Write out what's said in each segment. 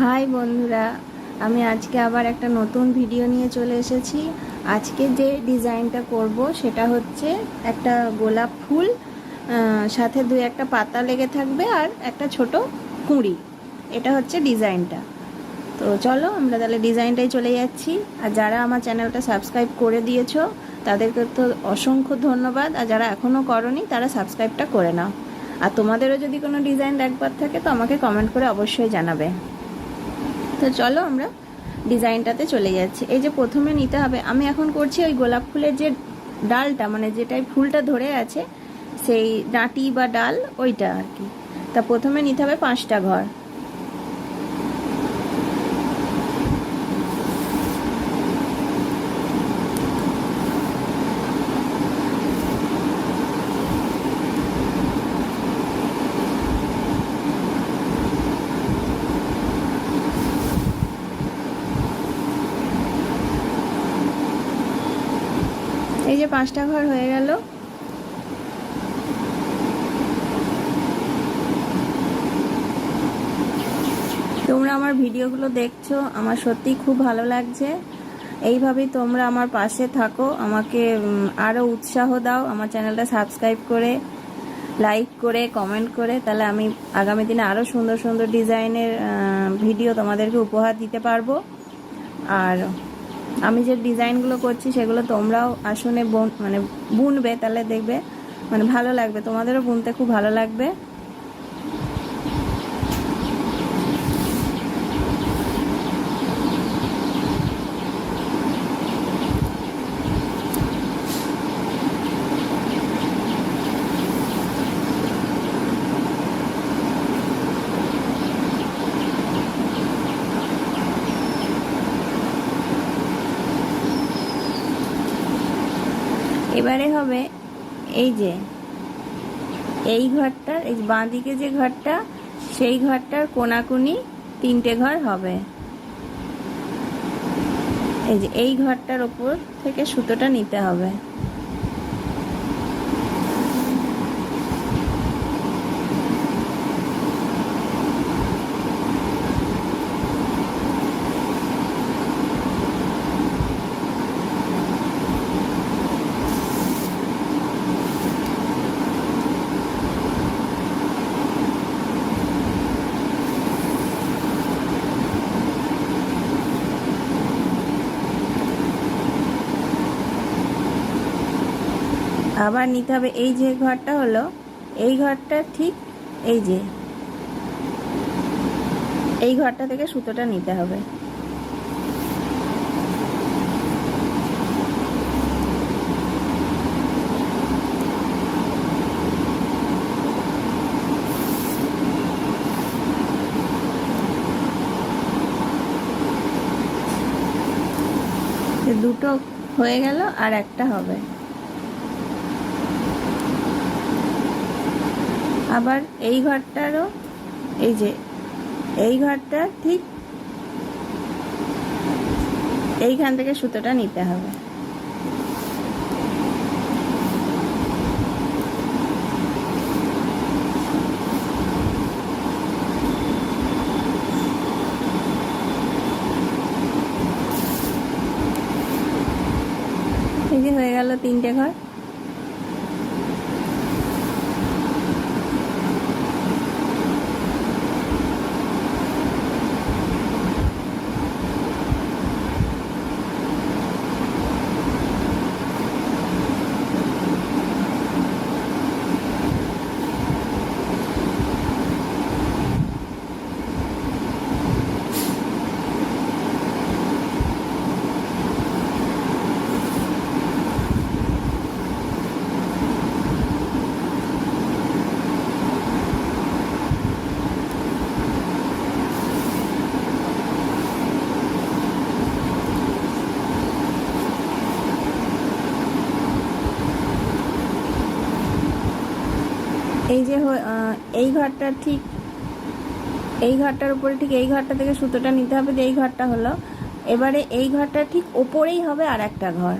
High বন্ধুরা, আমি আজকে আবার একটা নতুন ভিডিও নিয়ে চলে এসেছি। আজকে যে ডিজাইনটা করব, সেটা হচ্ছে একটা গোলাপ ফুল সাথে দুই একটা পাতা লেগে থাকবে আর একটা ছোট কুঁড়ি। এটা হচ্ছে ডিজাইনটা। তো চলো, আমরা তাহলে ডিজাইনটাই চলে যাচ্ছি। আর যারা আমার চ্যানেলটা সাবস্ক্রাইব করে দিয়েছ, তাদেরকে তো অসংখ্য ধন্যবাদ। আর যারা এখনও করনি, তারা সাবস্ক্রাইবটা করে নাও। আর তোমাদেরও যদি কোনো ডিজাইন দেখবার থাকে, তো আমাকে কমেন্ট করে অবশ্যই জানাবে। তো চলো আমরা ডিজাইনটাতে চলে যাচ্ছি। এই যে প্রথমে নিতে হবে, আমি এখন করছি ওই গোলাপ ফুলের যে ডালটা মানে যেটাই ফুলটা ধরে আছে, সেই ডাঁটি বা ডাল ওইটা আর কি। তা প্রথমে নিতে হবে পাঁচটা ঘর এই যে পাঁচটা ঘর হয়ে গেল। তোমরা আমার ভিডিওগুলো দেখছ আমার সত্যি খুব ভালো লাগছে। এইভাবেই তোমরা আমার পাশে থাকো আমাকে উম, আরও উৎসাহ দাও আমার চ্যানেলটা সাবস্ক্রাইব করে লাইক করে কমেন্ট করে তাহলে আমি আগামী দিনে আরও সুন্দর সুন্দর ডিজাইনের ভিডিও তোমাদেরকে উপহার দিতে পারব। আর আমি যে ডিজাইনগুলো করছি সেগুলো তোমরাও আসনে বোন মানে বুনবে, তাহলে দেখবে মানে ভালো লাগবে। তোমাদেরও বুনতে খুব ভালো লাগবে। এবারে হবে এই যে, এই ঘরটার এই বাঁ দিকে যে ঘরটা, সেই ঘরটার কোনাকুনি তিনটে ঘর হবে। এই যে এই ঘরটার ওপর থেকে সুতোটা নিতে হবে। আবার নিতে হবে। এই যে ঘরটা হলো, এই ঘরটা ঠিক এই যে। এই ঘরটা থেকে সুতোটা নিতে হবে। দুটো হয়ে গেল আর একটা হবে। আবার এই ঘরটারও, এই যে, এই ঘরটা ঠিক এইখান থেকে সুতোটা নিতে হবে। এই যে হয়ে গেল তিনটে ঘর এই যে হ- আহ, এই ঘরটা ঠিক, এই ঘরটার উপরে ঠিক এই ঘরটা থেকে সুতোটা নিতে হবে যে এই ঘরটা হলো। এবারে এই ঘরটা ঠিক ওপরেই হবে আর একটা ঘর।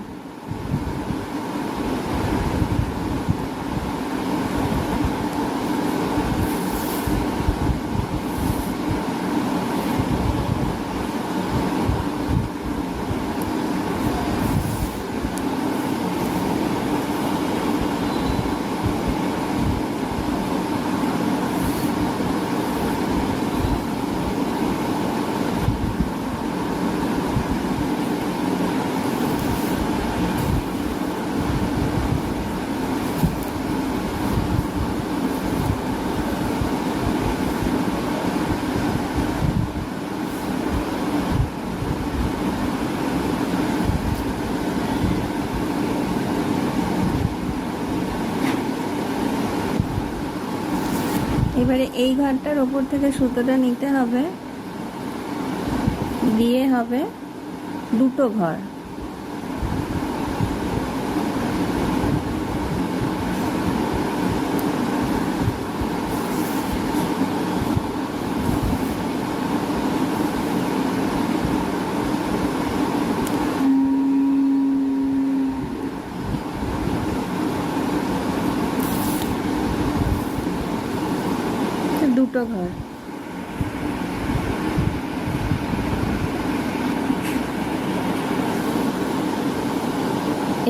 এবারে এই ঘরটার ওপর থেকে সুতোটা নিতে হবে। দিয়ে হবে দুটো ঘর দুটো ঘর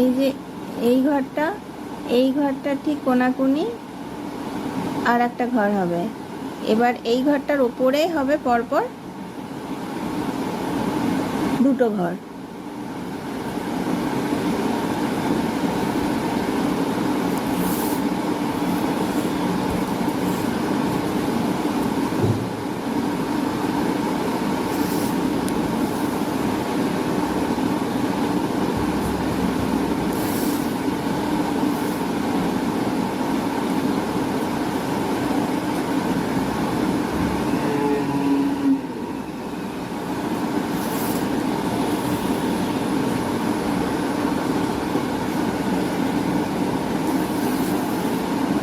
এই যে এই ঘরটা এই ঘরটা ঠিক কোনাকুনি আর একটা ঘর হবে। এবার এই ঘরটার ওপরেই হবে পরপর দুটো ঘর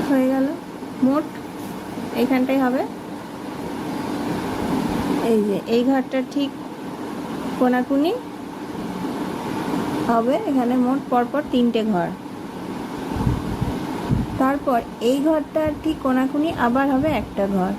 হয়ে গেল মোট এইখানটাই হবে। এই যে, এই ঘরটা ঠিক কোনাকুনি হবে। এখানে মোট পরপর তিনটে ঘর। তারপর এই ঘরটার ঠিক কোনাকুনি আবার হবে একটা ঘর।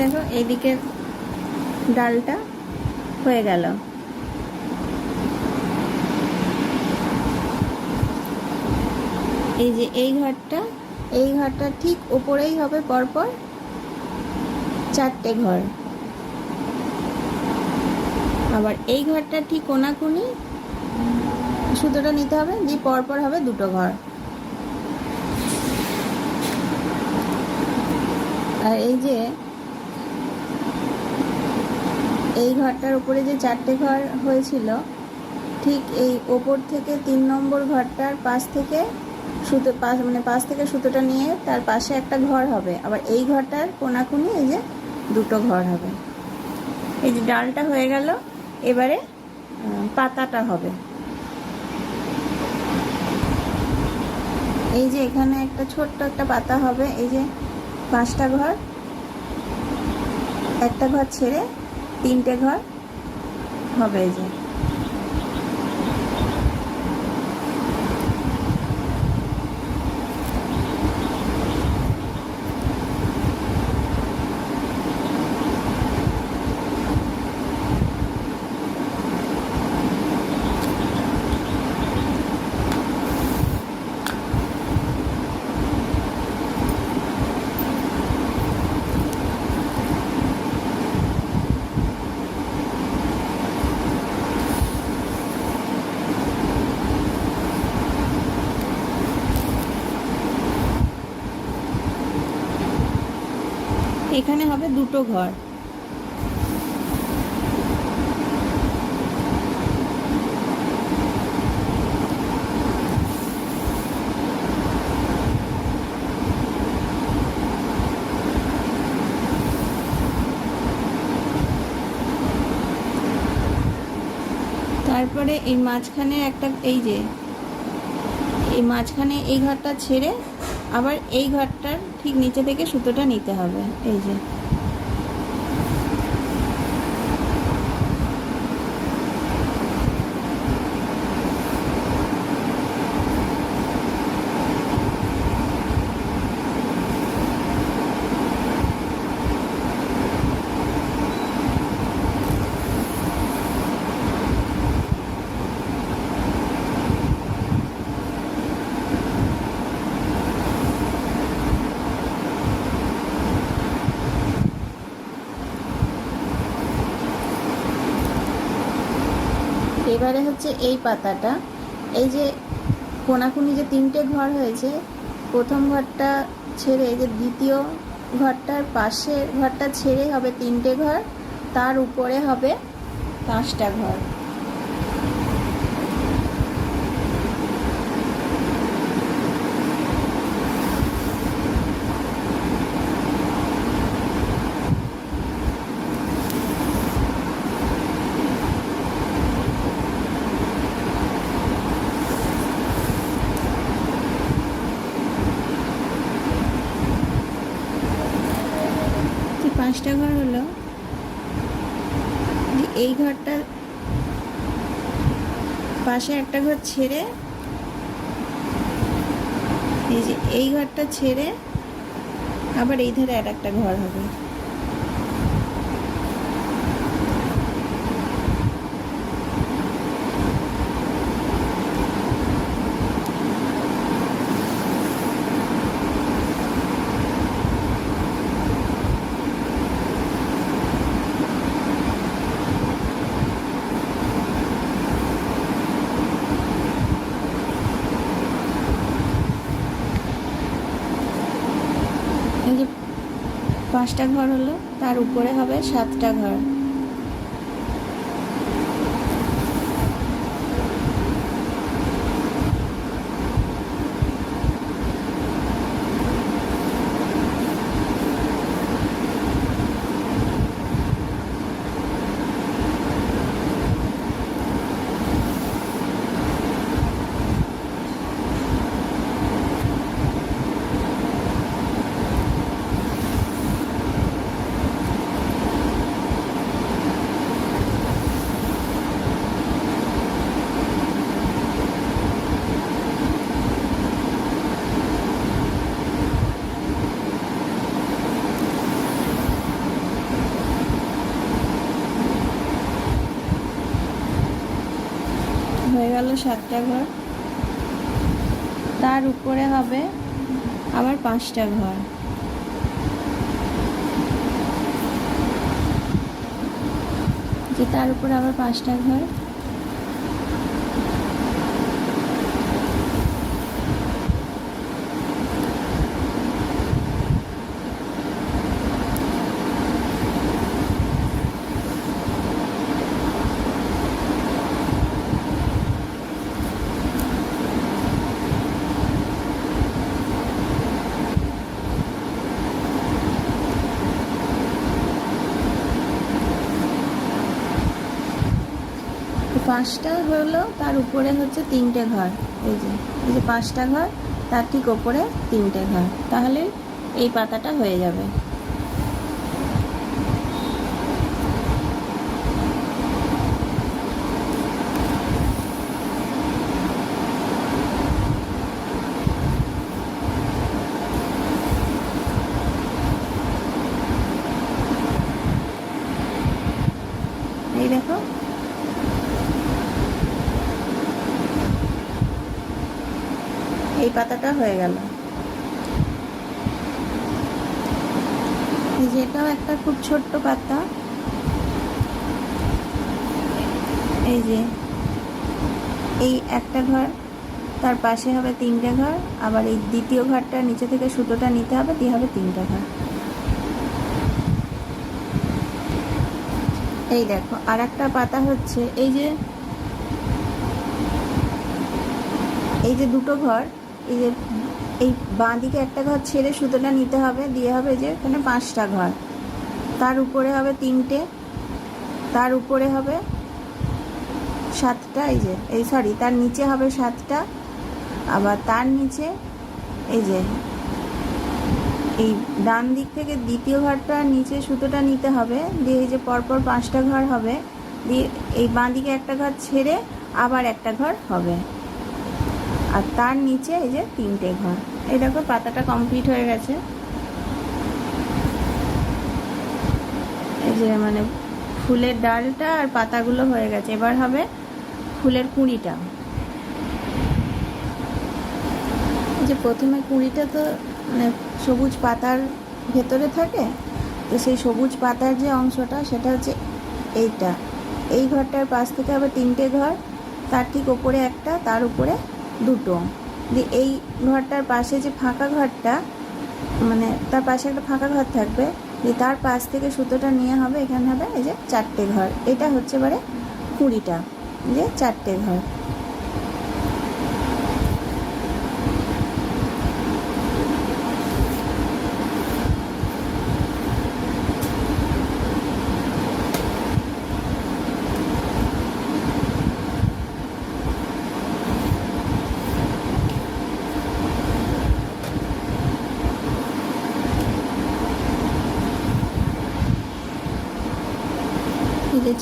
দেখো এইদিকের ডালটা হয়ে গেল। এই যে এই ঘরটা এই ঘরটা ঠিক ওপরেই হবে পরপর চারটে ঘর। আবার এই ঘরটা ঠিক কোনাকুনি, সুতোটা নিতে হবে, দিয়ে পরপর হবে দুটো ঘর। আর এই যে এই ঘরটার উপরে যে চারটে ঘর হয়েছিল, ঠিক এই ওপর থেকে তিন নম্বর ঘরটার পাশ থেকে সুতো, পাশ মানে পাশ থেকে সুতোটা নিয়ে তার পাশে একটা ঘর হবে। আবার এই ঘরটার কোনাকুনি এই যে দুটো ঘর হবে। এই যে ডালটা হয়ে গেল, এবারে পাতাটা হবে। এই যে এখানে একটা ছোট্ট একটা পাতা হবে, এই যে পাঁচটা ঘর। একটা ঘর ছেড়ে তিনটে ঘর হবে যায় এখানে হবে দুটো ঘর। তারপরে এই মাঝখানে একটা, এই যে, এই মাঝখানে এই ঘরটা ছেড়ে আবার এই ঘরটার ঠিক নিচে থেকে সুতোটা নিতে হবে। এই যে এবারে হচ্ছে এই পাতাটা। এই যে কোনাকুনি যে তিনটে ঘর হয়েছে, প্রথম ঘরটা ছেড়ে যে দ্বিতীয় ঘরটার পাশের ঘরটা ছেড়ে হবে তিনটে ঘর, তার উপরে হবে পাঁচটা ঘর যে পাঁচটা ঘর হলো। এই ঘরটা পাশে একটা ঘর ছেড়ে, এই যে এই ঘরটা ছেড়ে আবার এই ধারে আর একটা ঘর হবে এই যে পাঁচটা ঘর হলো তার উপরে হবে সাতটা ঘর হয়ে গেল সাতটা ঘর। তার উপরে হবে আবার পাঁচটা ঘর। যে তার উপরে আবার পাঁচটা ঘর। পাঁচটা হলো তার উপরে হচ্ছে তিনটে ঘর। এই যে এই যে পাঁচটা ঘর, তার ঠিক ওপরে তিনটে ঘর। তাহলে এই পাতাটা হয়ে যাবে এই দেখো এই পাতাটা হয়ে গেল। এই যে এটাও একটা খুব ছোট্ট পাতা। এই যে, এই একটা ঘর, তার পাশে হবে তিনটে ঘর, আবার এই দ্বিতীয় ঘরটা নিচে থেকে সুতোটা নিতে হবে, দিয়ে হবে তিনটে ঘর। এই দেখো আর একটা পাতা হচ্ছে, এই যে এই যে দুটো ঘর এই যে এই বাঁ দিকে একটা ঘর ছেড়ে সুতোটা নিতে হবে, দিয়ে হবে যে এখানে পাঁচটা ঘর। তার উপরে হবে তিনটে, তার উপরে হবে সাতটা, এই যে, এই সরি তার নিচে হবে সাতটা, আবার তার নিচে এই যে, এই ডান দিক থেকে দ্বিতীয় ঘরটা নিচে সুতোটা নিতে হবে, দিয়ে এই যে পরপর পাঁচটা ঘর হবে, দিয়ে এই বাঁ দিকে একটা ঘর ছেড়ে আবার একটা ঘর হবে। আর তার নিচে এই যে তিনটে ঘর। এই দেখো, পাতাটা কমপ্লিট হয়ে গেছে। এই যে মানে ফুলের ডালটা আর পাতাগুলো হয়ে গেছে। এবার হবে ফুলের কুঁড়িটা। এই যে প্রথমে কুঁড়িটা তো মানে সবুজ পাতার ভেতরে থাকে, তো সেই সবুজ পাতার যে অংশটা সেটা হচ্ছে এইটা। এই ঘরটার পাশ থেকে আবার তিনটে ঘর, তার ঠিক ওপরে একটা, তার উপরে দুটো। দিয়ে এই ঘরটার পাশে যে ফাঁকা ঘরটা মানে তার পাশে একটা ফাঁকা ঘর থাকবে দিয়ে তার পাশ থেকে সুতোটা নিয়ে হবে, এখানে হবে এই যে চারটে ঘর। এটা হচ্ছে এবারে কুড়িটা, যে চারটে ঘর।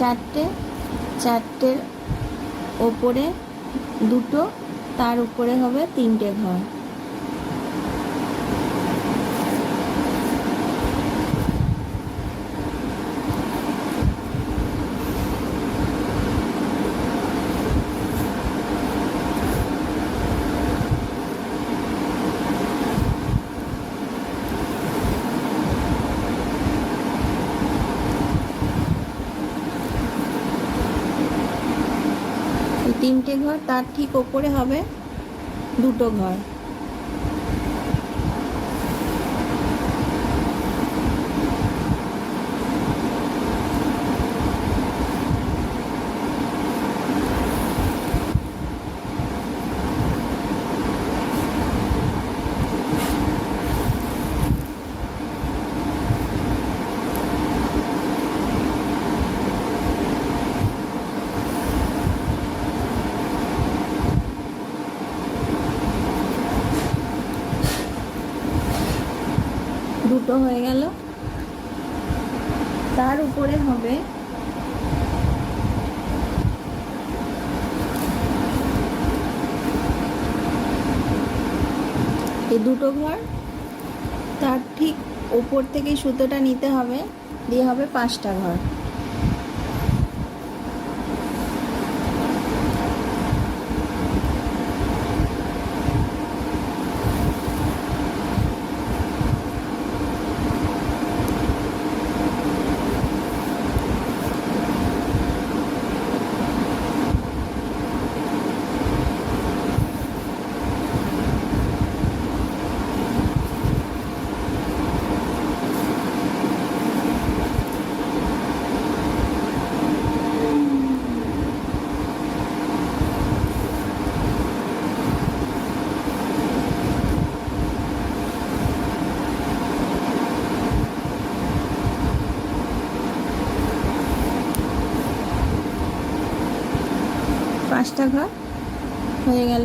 চারটে চারটের ওপরে দুটো তার উপরে হবে তিনটে ঘর। তিনটে ঘর তার ঠিক ওপরে হবে দুটো ঘর দুটো হয়ে গেল তার উপরে হবে এই দুটো ঘর তার ঠিক ওপর থেকেই সুতোটা নিতে হবে। দিয়ে হবে পাঁচটা ঘর। পাঁচটা ঘর হয়ে গেল।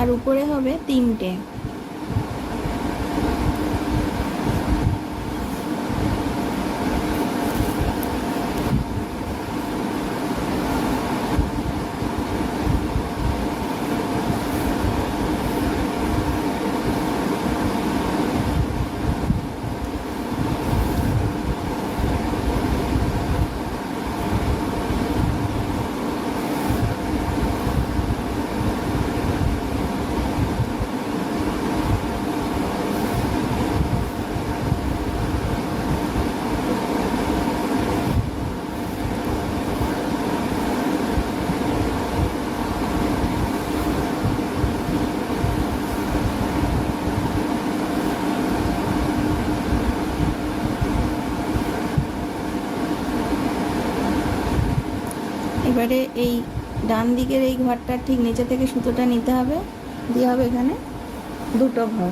তার উপরে হবে তিনটে। এবারে এই ডান দিকের এই ঘরটার ঠিক নিচে থেকে সুতোটা নিতে হবে। দিয়ে হবে এখানে দুটো ঘর।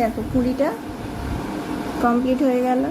দেখো কুড়িটা কমপ্লিট হয়ে গেল।